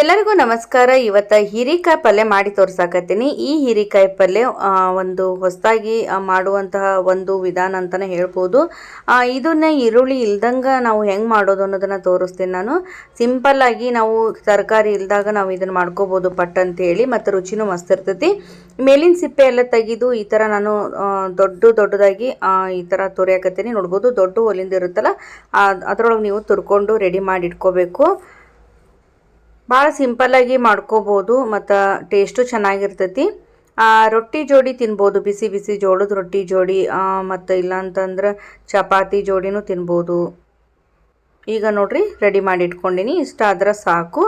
ಎಲ್ಲರಿಗೂ ನಮಸ್ಕಾರ. ಇವತ್ತು ಹೀರಿಕಾಯಿ ಪಲ್ಯ ಮಾಡಿ ತೋರ್ಸಾಕತ್ತೀನಿ. ಈ ಹೀರಿಕಾಯಿ ಪಲ್ಯ ಒಂದು ಹೊಸದಾಗಿ ಮಾಡುವಂತಹ ಒಂದು ವಿಧಾನ ಅಂತಲೇ ಹೇಳ್ಬೋದು. ಇದನ್ನ ಈರುಳ್ಳಿ ಇಲ್ದಂಗೆ ನಾವು ಹೆಂಗೆ ಮಾಡೋದು ಅನ್ನೋದನ್ನು ತೋರಿಸ್ತೀನಿ ನಾನು. ಸಿಂಪಲ್ ಆಗಿ ನಾವು ತರಕಾರಿ ಇಲ್ದಾಗ ನಾವು ಇದನ್ನು ಮಾಡ್ಕೋಬೋದು ಪಟ್ ಅಂತ ಹೇಳಿ ಮತ್ತು ರುಚಿನೂ ಮಸ್ತ್ ಇರ್ತೈತಿ. ಮೇಲಿನ ಸಿಪ್ಪೆ ಎಲ್ಲ ತೆಗೆದು ಈ ಥರ ನಾನು ದೊಡ್ಡ ದೊಡ್ಡದಾಗಿ ಈ ಥರ ತುರಿಯಾಕತ್ತೀನಿ. ನೋಡ್ಬೋದು ದೊಡ್ಡ ಒಲಿಂದ ಇರುತ್ತಲ್ಲ ಅದರೊಳಗೆ ನೀವು ತುರ್ಕೊಂಡು ರೆಡಿ ಮಾಡಿ ಇಟ್ಕೋಬೇಕು. ಭಾಳ ಸಿಂಪಲ್ಲಾಗಿ ಮಾಡ್ಕೋಬೋದು, ಮತ್ತು ಟೇಸ್ಟು ಚೆನ್ನಾಗಿರ್ತೈತಿ. ರೊಟ್ಟಿ ಜೋಡಿ ತಿನ್ಬೋದು, ಬಿಸಿ ಬಿಸಿ ಜೋಳದ ರೊಟ್ಟಿ ಜೋಡಿ ಮತ್ತು ಇಲ್ಲಾಂತಂದ್ರೆ ಚಪಾತಿ ಜೋಡಿನೂ ತಿನ್ಬೋದು. ಈಗ ನೋಡ್ರಿ ರೆಡಿ ಮಾಡಿ ಇಟ್ಕೊಂಡಿನಿ, ಇಷ್ಟ ಆದ್ರೆ ಸಾಕು.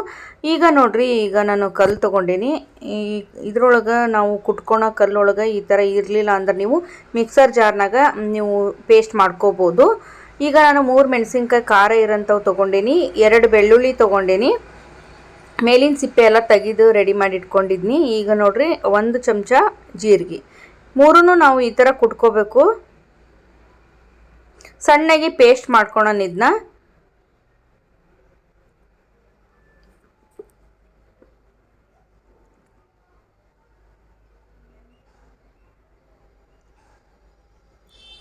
ಈಗ ನೋಡ್ರಿ, ಈಗ ನಾನು ಕಲ್ಲು ತೊಗೊಂಡಿನಿ. ಈ, ಇದ್ರೊಳಗೆ ನಾವು ಕುಟ್ಕೊಳೋ ಕಲ್ಲೊಳಗೆ ಈ ಥರ ಇರಲಿಲ್ಲ ಅಂದ್ರೆ ನೀವು ಮಿಕ್ಸರ್ ಜಾರ್ನಾಗ ನೀವು ಪೇಸ್ಟ್ ಮಾಡ್ಕೋಬೋದು. ಈಗ ನಾನು ಮೂರು ಮೆಣಸಿನ್ಕಾಯಿ ಖಾರ ಇರೋಂಥವು ತೊಗೊಂಡಿನಿ, ಎರಡು ಬೆಳ್ಳುಳ್ಳಿ ತೊಗೊಂಡಿನಿ. ಮೇಲಿನ ಸಿಪ್ಪೆ ಎಲ್ಲ ತೆಗೆದು ರೆಡಿ ಮಾಡಿ ಇಟ್ಕೊಂಡಿದ್ನಿ. ಈಗ ನೋಡ್ರಿ, ಒಂದು ಚಮಚ ಜೀರಿಗೆ. ಮೂರೂ ನಾವು ಈ ಥರ ಕುಟ್ಕೋಬೇಕು. ಸಣ್ಣಗೆ ಪೇಸ್ಟ್ ಮಾಡ್ಕೊಳೋಣ ಇದನ್ನ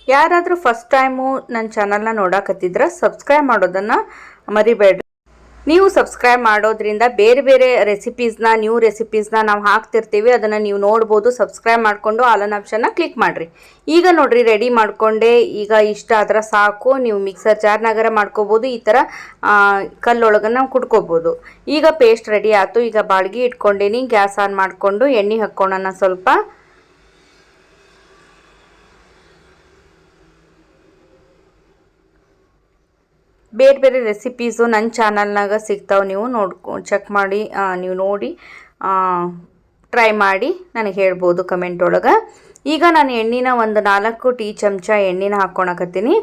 ಯಾರಾದರೂ ಫಸ್ಟ್ ಟೈಮು ನನ್ನ ಚಾನಲ್ನ ನೋಡಕತ್ತಿದ್ರೆ ಸಬ್ಸ್ಕ್ರೈಬ್ ಮಾಡೋದನ್ನು ಮರಿಬೇಡ್ರಿ. ನೀವು ಸಬ್ಸ್ಕ್ರೈಬ್ ಮಾಡೋದ್ರಿಂದ ಬೇರೆ ಬೇರೆ ರೆಸಿಪೀಸ್ನ ನ್ಯೂ ರೆಸಿಪೀಸ್ನ ನಾವು ಹಾಕ್ತಿರ್ತೀವಿ, ಅದನ್ನು ನೀವು ನೋಡ್ಬೋದು ಸಬ್ಸ್ಕ್ರೈಬ್ ಮಾಡಿಕೊಂಡು ಆಲನ್ ಆಪ್ಷನ್ನ ಕ್ಲಿಕ್ ಮಾಡಿರಿ. ಈಗ ನೋಡಿರಿ ರೆಡಿ ಮಾಡಿಕೊಂಡೆ, ಈಗ ಇಷ್ಟ ಅದರ ಸಾಕು, ನೀವು ಮಿಕ್ಸರ್ ಜಾರ್ನಾಗರ ಮಾಡ್ಕೋಬೋದು, ಈ ಥರ ಕಲ್ಲೊಳಗೆ ನಾವು ಕುಟ್ಕೋಬೋದು ಈಗ ಪೇಸ್ಟ್ ರೆಡಿ ಆಯ್ತು, ಈಗ ಬಾಳ್ಗಿ ಇಟ್ಕೊಂಡೇನಿ, ಗ್ಯಾಸ್ ಆನ್ ಮಾಡಿಕೊಂಡು ಎಣ್ಣೆ ಹಾಕ್ಕೊಳ್ಳೋಣ ಸ್ವಲ್ಪ. ಬೇರೆ ಬೇರೆ ರೆಸಿಪೀಸು ನನ್ನ ಚಾನಲ್ನಾಗ ಸಿಗ್ತಾವೆ, ನೀವು ನೋಡ್ಕೊ ಚೆಕ್ ಮಾಡಿ ನೀವು ನೋಡಿ ಟ್ರೈ ಮಾಡಿ ನನಗೆ ಹೇಳ್ಬೋದು ಕಮೆಂಟ್ ಒಳಗೆ. ಈಗ ನಾನು ಎಣ್ಣೆನ ಒಂದು ನಾಲ್ಕು ಟೀ ಚಮಚ ಎಣ್ಣೆನ ಹಾಕ್ಕೊಳಕತ್ತೀನಿ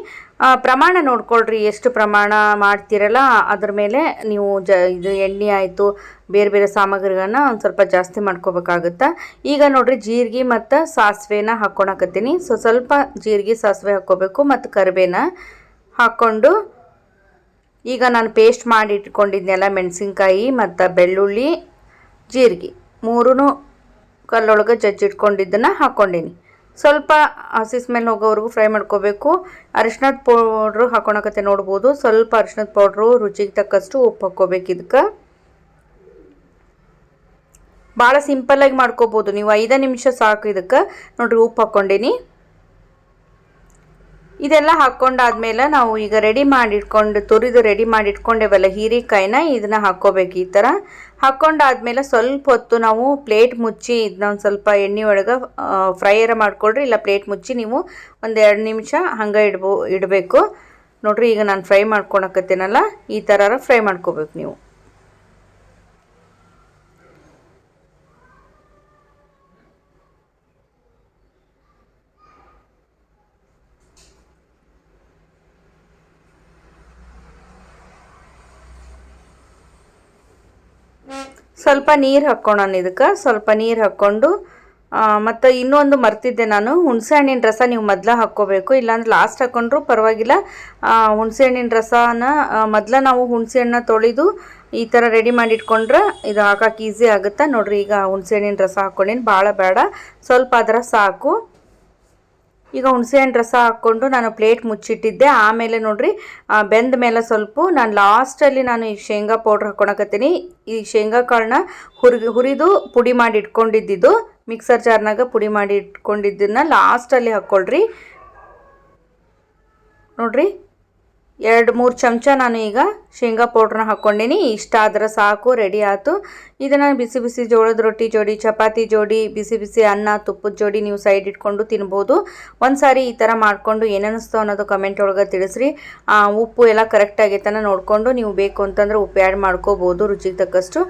ಪ್ರಮಾಣ ನೋಡ್ಕೊಳ್ರಿ, ಎಷ್ಟು ಪ್ರಮಾಣ ಮಾಡ್ತೀರಲ್ಲ, ಅದ್ರ ಮೇಲೆ ನೀವು ಜ, ಇದು ಎಣ್ಣೆ ಆಯಿತು, ಬೇರೆ ಬೇರೆ ಸಾಮಗ್ರಿಗಳನ್ನ ಒಂದು ಸ್ವಲ್ಪ ಜಾಸ್ತಿ ಮಾಡ್ಕೋಬೇಕಾಗುತ್ತೆ. ಈಗ ನೋಡ್ರಿ, ಜೀರಿಗೆ ಮತ್ತು ಸಾಸಿವೆನ ಹಾಕ್ಕೊಳಕತ್ತೀನಿ ಸೊ ಸ್ವಲ್ಪ ಜೀರಿಗೆ, ಸಾಸಿವೆ ಹಾಕ್ಕೋಬೇಕು, ಮತ್ತು ಕರಿಬೇನ ಹಾಕ್ಕೊಂಡು ಈಗ ನಾನು ಪೇಸ್ಟ್ ಮಾಡಿ ಇಟ್ಕೊಂಡಿದ್ನೆಲ್ಲ ಮೆಣಸಿನ್ಕಾಯಿ ಮತ್ತು ಬೆಳ್ಳುಳ್ಳಿ, ಜೀರಿಗೆ. ಮೂರೂ ಕಲ್ಲೊಳಗೆ ಜಜ್ಜಿಟ್ಕೊಂಡಿದ್ದನ್ನು ಹಾಕ್ಕೊಂಡೀನಿ ಸ್ವಲ್ಪ ಹಸಿ ಸ್ಮೆಲ್ ಹೋಗೋವರೆಗೂ ಫ್ರೈ ಮಾಡ್ಕೋಬೇಕು. ಅರಿಶಿನದ ಪೌಡ್ರು ಹಾಕೊಳಕತ್ತೆ ನೋಡ್ಬೋದು. ಸ್ವಲ್ಪ ಅರಿಶಿನದ ಪೌಡ್ರು ರುಚಿಗೆ ತಕ್ಕಷ್ಟು ಉಪ್ಪು ಹಾಕ್ಕೋಬೇಕು ಇದಕ್ಕೆ. ಭಾಳ ಸಿಂಪಲ್ಲಾಗಿ ಮಾಡ್ಕೋಬೋದು. ನೀವು ಐದೇ ನಿಮಿಷ ಸಾಕು ಇದಕ್ಕೆ. ನೋಡಿರಿ ಉಪ್ಪು ಹಾಕ್ಕೊಂಡೀನಿ ಇದೆಲ್ಲ ಹಾಕ್ಕೊಂಡಾದ್ಮೇಲೆ ನಾವು ಈಗ ರೆಡಿ ಮಾಡಿ ಇಟ್ಕೊಂಡು ತುರಿದು ರೆಡಿ ಮಾಡಿ ಇಟ್ಕೊಂಡೇವಲ್ಲ ಹೀರೆಕಾಯಿನ, ಇದನ್ನ ಹಾಕ್ಕೋಬೇಕು ಈ ಥರ ಹಾಕ್ಕೊಂಡಾದ್ಮೇಲೆ ಸ್ವಲ್ಪ ಹೊತ್ತು ನಾವು ಪ್ಲೇಟ್ ಮುಚ್ಚಿ ಇದನ್ನ ಒಂದು ಸ್ವಲ್ಪ ಎಣ್ಣೆ ಒಳಗೆ ಫ್ರೈಯರ ಮಾಡ್ಕೊಳ್ರಿ, ಇಲ್ಲ ಪ್ಲೇಟ್ ಮುಚ್ಚಿ ನೀವು ಒಂದು ಎರಡು ನಿಮಿಷ ಹಂಗೆ ಇಡ್ಬೋ, ಇಡಬೇಕು. ನೋಡ್ರಿ ಈಗ ನಾನು ಫ್ರೈ ಮಾಡ್ಕೊಳಕತ್ತೇನಲ್ಲ, ಈ ಥರ ಫ್ರೈ ಮಾಡ್ಕೋಬೇಕು ನೀವು. ಸ್ವಲ್ಪ ನೀರು ಹಾಕ್ಕೊಳೋಣ ಇದಕ್ಕೆ. ಸ್ವಲ್ಪ ನೀರು ಹಾಕ್ಕೊಂಡು ಮತ್ತು ಇನ್ನೊಂದು ಮರ್ತಿದ್ದೆ ನಾನು. ಹುಣಸೆ ಹಣ್ಣಿನ ರಸ ನೀವು ಮೊದಲ ಹಾಕ್ಕೋಬೇಕು. ಇಲ್ಲಾಂದ್ರೆ ಲಾಸ್ಟ್ ಹಾಕ್ಕೊಂಡ್ರೂ ಪರವಾಗಿಲ್ಲ. ಹುಣಸೆ ಹಣ್ಣಿನ ರಸನ ಮೊದಲ ನಾವು ಹುಣಸೆ ಹಣ್ಣನ್ನ ತೊಳೆದು ಈ ಥರ ರೆಡಿ ಮಾಡಿ ಇಟ್ಕೊಂಡ್ರೆ ಇದು ಹಾಕಕ್ಕೆ ಈಸಿ ಆಗುತ್ತೆ? ನೋಡಿರಿ ಈಗ ಹುಣಸೆ ಹಣ್ಣಿನ ರಸ ಹಾಕ್ಕೊಂಡೀನಿ ಭಾಳ ಬೇಡ. ಸ್ವಲ್ಪ ಅದರ ಸಾಕು. ಈಗ ಹುಣಸೆಹಣ್ಣು ರಸ ಹಾಕ್ಕೊಂಡು ನಾನು ಪ್ಲೇಟ್ ಮುಚ್ಚಿಟ್ಟಿದ್ದೆ. ಆಮೇಲೆ ನೋಡಿರಿ ಬೆಂದ ಮೇಲೆ ಸ್ವಲ್ಪ ನಾನು ಲಾಸ್ಟಲ್ಲಿ ನಾನು ಈ ಶೇಂಗಾ ಪೌಡ್ರ್ ಹಾಕ್ಕೊಳಕತ್ತೀನಿ ಈ ಶೇಂಗಾ ಕಾಳನ್ನ ಹುರಿ ಹುರಿದು ಪುಡಿ ಮಾಡಿ ಇಟ್ಕೊಂಡಿದ್ದಿದ್ದು ಮಿಕ್ಸರ್ ಜಾರ್ನಾಗ ಪುಡಿ ಮಾಡಿ ಇಟ್ಕೊಂಡಿದ್ದನ್ನ ಲಾಸ್ಟಲ್ಲಿ ಹಾಕ್ಕೊಳ್ರಿ ನೋಡ್ರಿ ಎರಡು ಮೂರು ಚಮಚ ನಾನು ಈಗ ಶೇಂಗಾ ಪೌಡ್ರನ್ನ ಹಾಕ್ಕೊಂಡೀನಿ. ಇಷ್ಟ ಆದ್ರೆ ಸಾಕು, ರೆಡಿ ಆಯ್ತು. ಇದನ್ನು ಬಿಸಿ ಬಿಸಿ ಜೋಳದ ರೊಟ್ಟಿ ಜೋಡಿ, ಚಪಾತಿ ಜೋಡಿ, ಬಿಸಿ ಬಿಸಿ ಅನ್ನ, ತುಪ್ಪದ ಜೋಡಿ ನೀವು ಸೈಡ್ ಇಟ್ಕೊಂಡು ತಿನ್ಬೋದು. ಒಂದು ಸಾರಿ ಈ ಥರ ಮಾಡಿಕೊಂಡು ಏನೇನಿಸ್ತೋ ಅನ್ನೋದು ಕಮೆಂಟ್ ಒಳಗೆ ತಿಳಿಸ್ರಿ. ಉಪ್ಪು ಎಲ್ಲ ಕರೆಕ್ಟ್ ಆಗೈತನ ನೋಡಿಕೊಂಡು ನೀವು ಬೇಕು ಅಂತಂದ್ರೆ ಉಪ್ಪು ಆ್ಯಡ್ ಮಾಡ್ಕೋಬೋದು, ರುಚಿಗೆ ತಕ್ಕಷ್ಟು.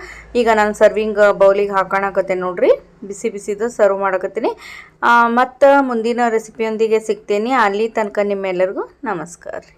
ಈಗ ನಾನು ಸರ್ವಿಂಗ್ ಬೌಲಿಗೆ ಹಾಕೋಣಕತ್ತೆ ನೋಡಿರಿ. ಬಿಸಿ ಬಿಸಿದು ಸರ್ವ್ ಮಾಡಕತ್ತೀನಿ. ಮತ್ತು ಮುಂದಿನ ರೆಸಿಪಿಯೊಂದಿಗೆ ಸಿಗ್ತೀನಿ. ಅಲ್ಲಿ ತನಕ ನಿಮ್ಮೆಲ್ಲರಿಗೂ ನಮಸ್ಕಾರ. ರೀ